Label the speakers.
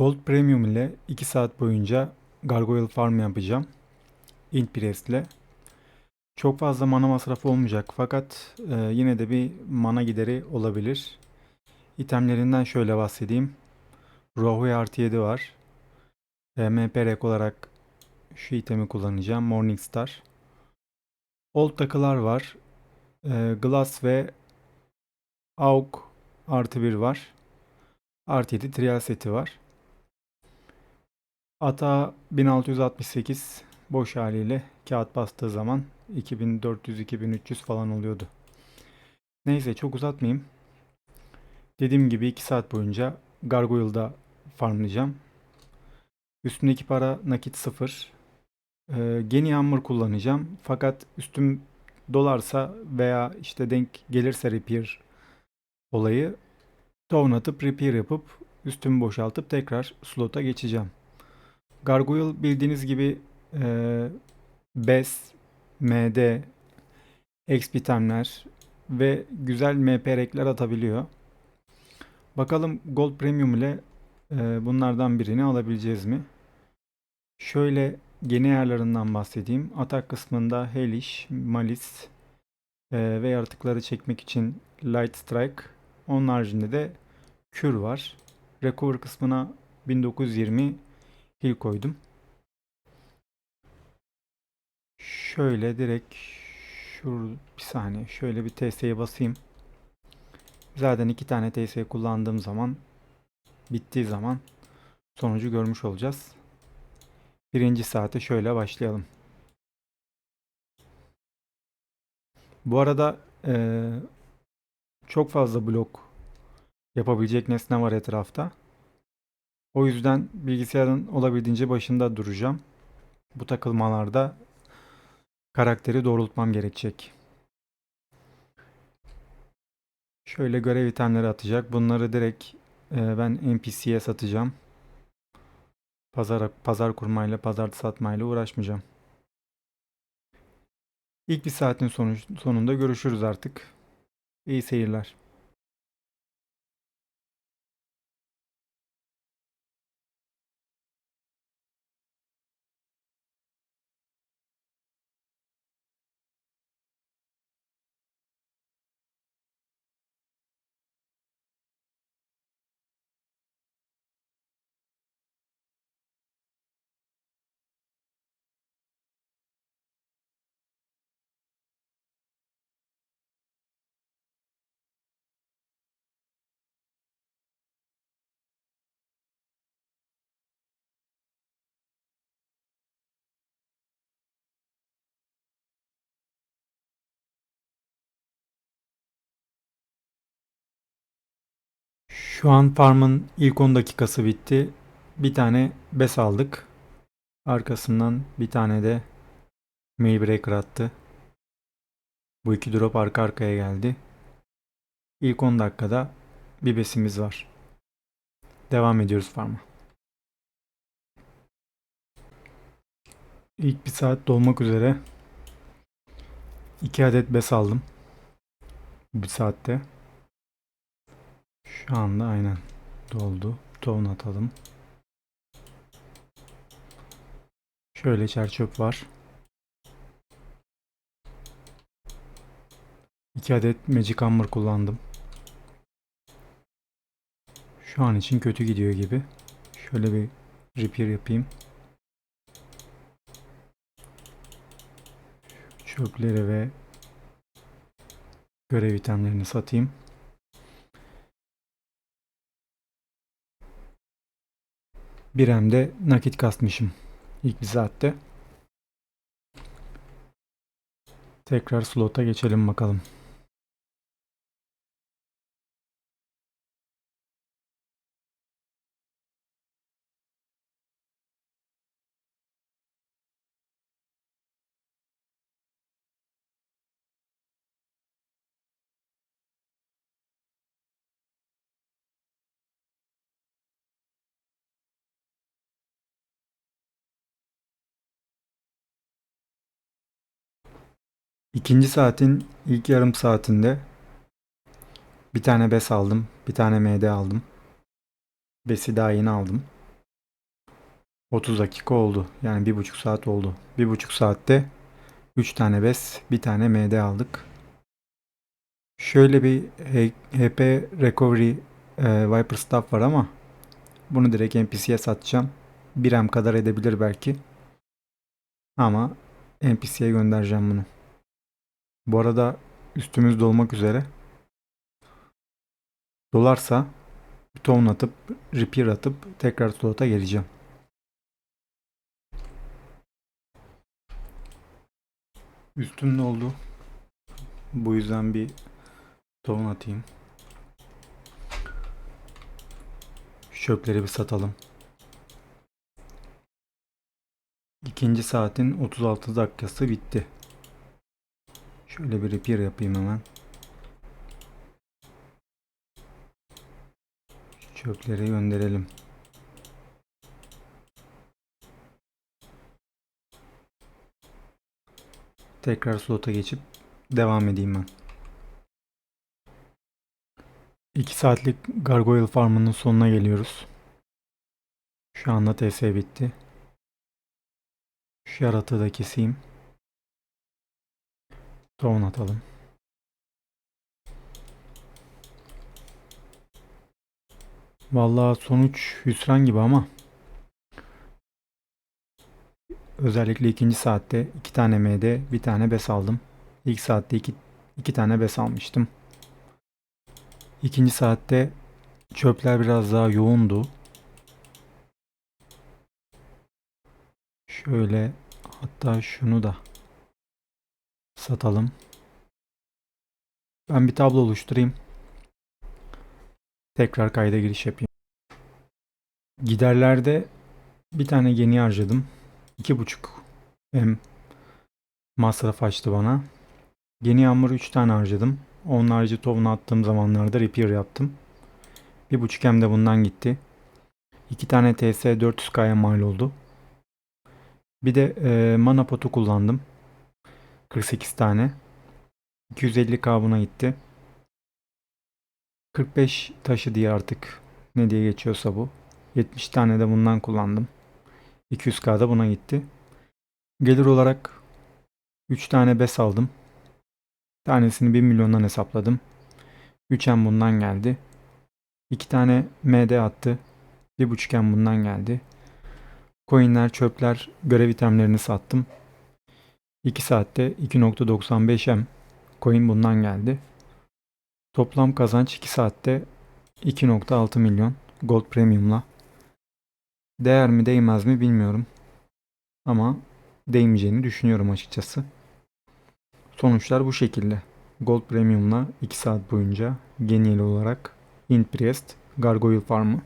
Speaker 1: Gold Premium ile 2 saat boyunca Gargoyle Farm yapacağım. Int Priest ile. Çok fazla mana masrafı olmayacak fakat e, yine de bir mana gideri olabilir. İtemlerinden şöyle bahsedeyim. Rohu artı 7 var. E, MP rek olarak şu itemi kullanacağım. Morningstar. Old takılar var. E, Glass ve Aug artı 1 var. Artı 7 trial seti var. Ata 1668 boş haliyle kağıt bastığı zaman 2400-2300 falan oluyordu. Neyse çok uzatmayayım. Dediğim gibi 2 saat boyunca Gargoyle'da farmlayacağım. Üstündeki para nakit 0. Ee, Geni Hammer kullanacağım. Fakat üstüm dolarsa veya işte denk gelirse repair olayı town atıp repair yapıp üstümü boşaltıp tekrar slota geçeceğim. Gargoyle bildiğiniz gibi e, BES, MD, XP itemler ve güzel MP rekler atabiliyor. Bakalım Gold Premium ile e, bunlardan birini alabileceğiz mi? Şöyle gene ayarlarından bahsedeyim. Atak kısmında Hellish, Malice e, ve yaratıkları çekmek için Light Strike. Onun haricinde de Kür var. Recover kısmına 1920 heal koydum. Şöyle direkt şur bir saniye şöyle bir TS'ye basayım. Zaten iki tane TS kullandığım zaman bittiği zaman sonucu görmüş olacağız. Birinci saate şöyle başlayalım. Bu arada ee, çok fazla blok yapabilecek nesne var etrafta. O yüzden bilgisayarın olabildiğince başında duracağım. Bu takılmalarda karakteri doğrultmam gerekecek. Şöyle görev itemleri atacak. Bunları direkt e, ben NPC'ye satacağım. Pazar, pazar kurmayla, pazar satmayla uğraşmayacağım. İlk bir saatin sonuç, sonunda görüşürüz artık. İyi seyirler. Şu an farmın ilk 10 dakikası bitti. Bir tane bes aldık. Arkasından bir tane de Mailbreaker attı. Bu iki drop arka arkaya geldi. İlk 10 dakikada bir besimiz var. Devam ediyoruz farma. İlk bir saat dolmak üzere. 2 adet bes aldım. Bir saatte. Şu anda aynen doldu. Tohum atalım. Şöyle çerçöp var. 2 adet Magic Hammer kullandım. Şu an için kötü gidiyor gibi. Şöyle bir repair yapayım. Çöpleri ve görev itemlerini satayım. Bir hem de nakit kasmışım ilk bir saatte. Tekrar slota geçelim bakalım. İkinci saatin ilk yarım saatinde bir tane bes aldım. Bir tane MD aldım. Besi daha yeni aldım. 30 dakika oldu. Yani bir buçuk saat oldu. Bir buçuk saatte 3 tane BES, bir tane MD aldık. Şöyle bir HP Recovery e, Viper Staff var ama bunu direkt NPC'ye satacağım. 1 M kadar edebilir belki. Ama NPC'ye göndereceğim bunu. Bu arada üstümüz dolmak üzere. Dolarsa bir ton atıp repair atıp tekrar slota geleceğim. Üstüm doldu. Bu yüzden bir ton atayım. Şu Çöpleri bir satalım. İkinci saatin 36 dakikası bitti. Şöyle bir repair yapayım hemen. Şu Çöpleri gönderelim. Tekrar slota geçip devam edeyim ben. 2 saatlik Gargoyle Farm'ının sonuna geliyoruz. Şu anda TS bitti. Şu yaratığı da keseyim. Tohum atalım. Vallahi sonuç hüsran gibi ama özellikle ikinci saatte iki tane MD, bir tane BES aldım. İlk saatte iki, iki tane BES almıştım. İkinci saatte çöpler biraz daha yoğundu. Şöyle hatta şunu da satalım. Ben bir tablo oluşturayım. Tekrar kayda giriş yapayım. Giderlerde bir tane geni harcadım. 2.5 M masraf açtı bana. Geni yağmuru 3 tane harcadım. Onun harici tovunu attığım zamanlarda repair yaptım. 1.5 M de bundan gitti. 2 tane TS 400K'ya mal oldu. Bir de e, mana potu kullandım. 48 tane. 250k buna gitti. 45 taşı diye artık ne diye geçiyorsa bu. 70 tane de bundan kullandım. 200k da buna gitti. Gelir olarak 3 tane BES aldım. Tanesini 1 milyondan hesapladım. 3M bundan geldi. 2 tane MD attı. 1.5M bundan geldi. Coinler, çöpler, görev itemlerini sattım. 2 saatte 2.95M coin bundan geldi. Toplam kazanç 2 saatte 2.6 milyon Gold Premium'la. Değer mi değmez mi bilmiyorum. Ama değmeyeceğini düşünüyorum açıkçası. Sonuçlar bu şekilde. Gold Premium'la 2 saat boyunca Genial olarak Int Priest Gargoyle Farm'ı